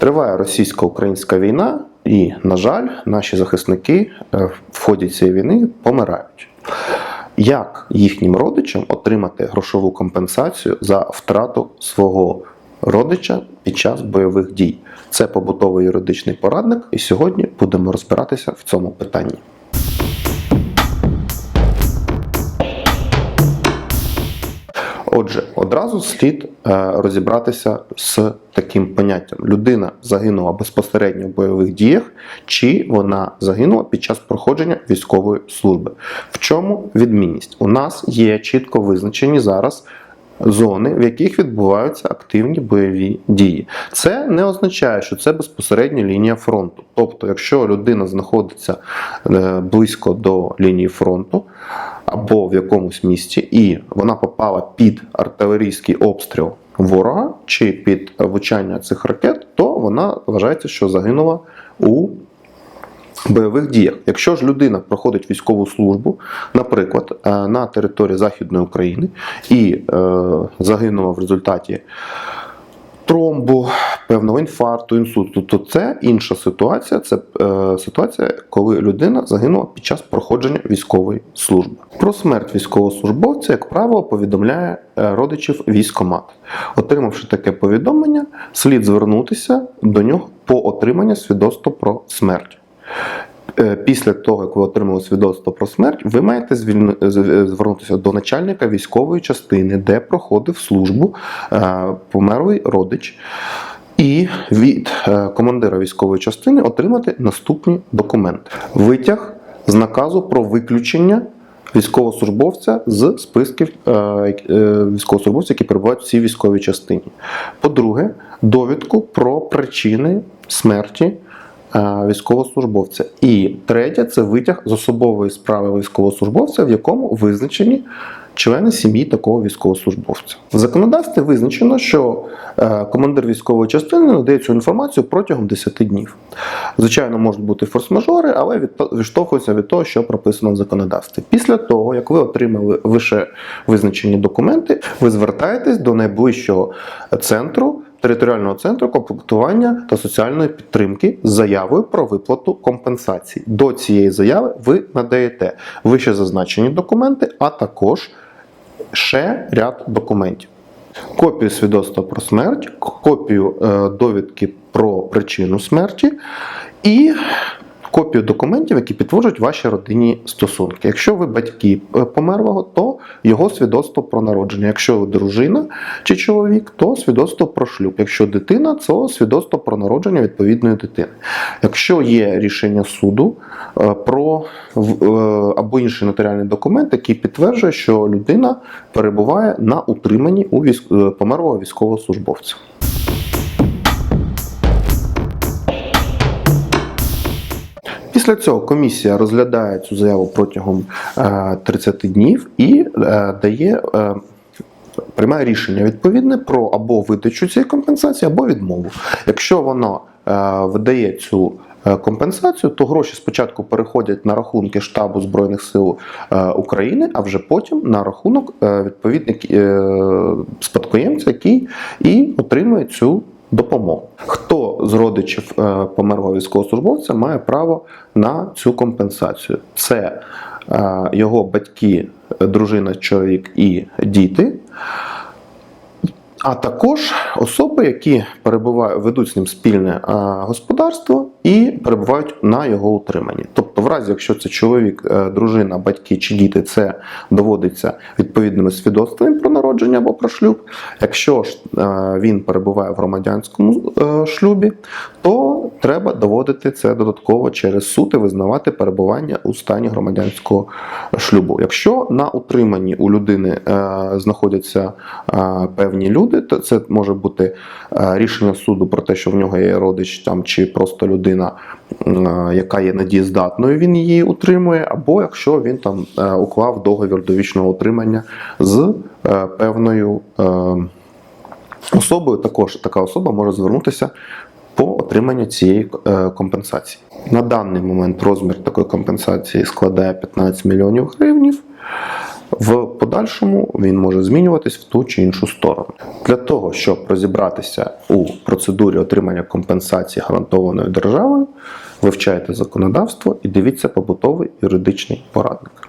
Триває російсько-українська війна, і, на жаль, наші захисники е, в ході цієї війни помирають. Як їхнім родичам отримати грошову компенсацію за втрату свого родича під час бойових дій? Це побутовий юридичний порадник, і сьогодні будемо розбиратися в цьому питанні. Отже, одразу слід е, розібратися з таким поняттям: людина загинула безпосередньо в бойових діях, чи вона загинула під час проходження військової служби. В чому відмінність? У нас є чітко визначені зараз. Зони, в яких відбуваються активні бойові дії, це не означає, що це безпосередня лінія фронту. Тобто, якщо людина знаходиться е, близько до лінії фронту, або в якомусь місті, і вона попала під артилерійський обстріл ворога чи під влучання цих ракет, то вона вважається, що загинула у бойових діях. Якщо ж людина проходить військову службу, наприклад, е, на території Західної України і е, загинула в результаті тромбу, певного інфаркту, інсульту, то це інша ситуація. Це е, ситуація, коли людина загинула під час проходження військової служби. Про смерть військовослужбовця, як правило, повідомляє родичів військомат. Отримавши таке повідомлення, слід звернутися до нього по отримання свідоцтва про смерть. Е, Після того, як ви отримали свідоцтво про смерть, ви маєте звернутися до начальника військової частини, де проходив службу е, померлий родич, і від е, командира військової частини отримати наступні документи: витяг з наказу про виключення. Військовослужбовця з списків військовослужбовців, які перебувають в цій військовій частині. По-друге, довідку про причини смерті військовослужбовця. І третє це витяг з особової справи військовослужбовця, в якому визначені члени сім'ї такого військовослужбовця. В законодавстві визначено, що е, командир військової частини надає цю інформацію протягом 10 днів. Звичайно, можуть бути форс-мажори, але від- відштовхується від того, що прописано в законодавстві. Після того, як ви отримали вище визначені документи, ви звертаєтесь до найближчого центру. Територіального центру комплектування та соціальної підтримки з заявою про виплату компенсації. До цієї заяви ви надаєте вище зазначені документи, а також ще ряд документів. Копію свідоцтва про смерть, копію е, довідки про причину смерті і копію документів, які підтверджують ваші родинні стосунки. Якщо ви батьки е, померлого, то його свідоцтво про народження. Якщо ви дружина чи чоловік, то свідоцтво про шлюб. Якщо дитина, то свідоцтво про народження відповідної дитини. Якщо є рішення суду е, про е, або інший нотаріальний документ, який підтверджує, що людина перебуває на утриманні у військ... померлого військовослужбовця. Після цього комісія розглядає цю заяву протягом е, 30 днів і е, дає. е, Приймає рішення відповідне про або видачу цієї компенсації, або відмову. Якщо воно е, видає цю е, компенсацію, то гроші спочатку переходять на рахунки штабу Збройних сил е, України, а вже потім на рахунок е, відповідник е, спадкоємця, який і отримує цю допомогу. Хто з родичів е, померлого військовослужбовця має право на цю компенсацію? Це е, його батьки, дружина, чоловік і діти. А також особи, які перебувають, ведуть з ним спільне господарство і перебувають на його утриманні. Тобто, в разі, якщо це чоловік, е, дружина, батьки чи діти, це доводиться відповідними свідоцтвами про народження або про шлюб. Якщо ж е, він перебуває в громадянському е, шлюбі, то треба доводити це додатково через суд і визнавати перебування у стані громадянського шлюбу. Якщо на утриманні у людини знаходяться певні люди, то це може бути е, рішення суду про те, що в нього є родич там чи просто людина, е, яка є надієздатною, він її утримує, або якщо він там е, уклав договір довічного утримання з певною. Особою також така особа може звернутися по отриманню цієї компенсації. На даний момент розмір такої компенсації складає 15 мільйонів гривнів. В подальшому він може змінюватись в ту чи іншу сторону. Для того, щоб розібратися у процедурі отримання компенсації гарантованою державою, вивчайте законодавство і дивіться побутовий юридичний порадник.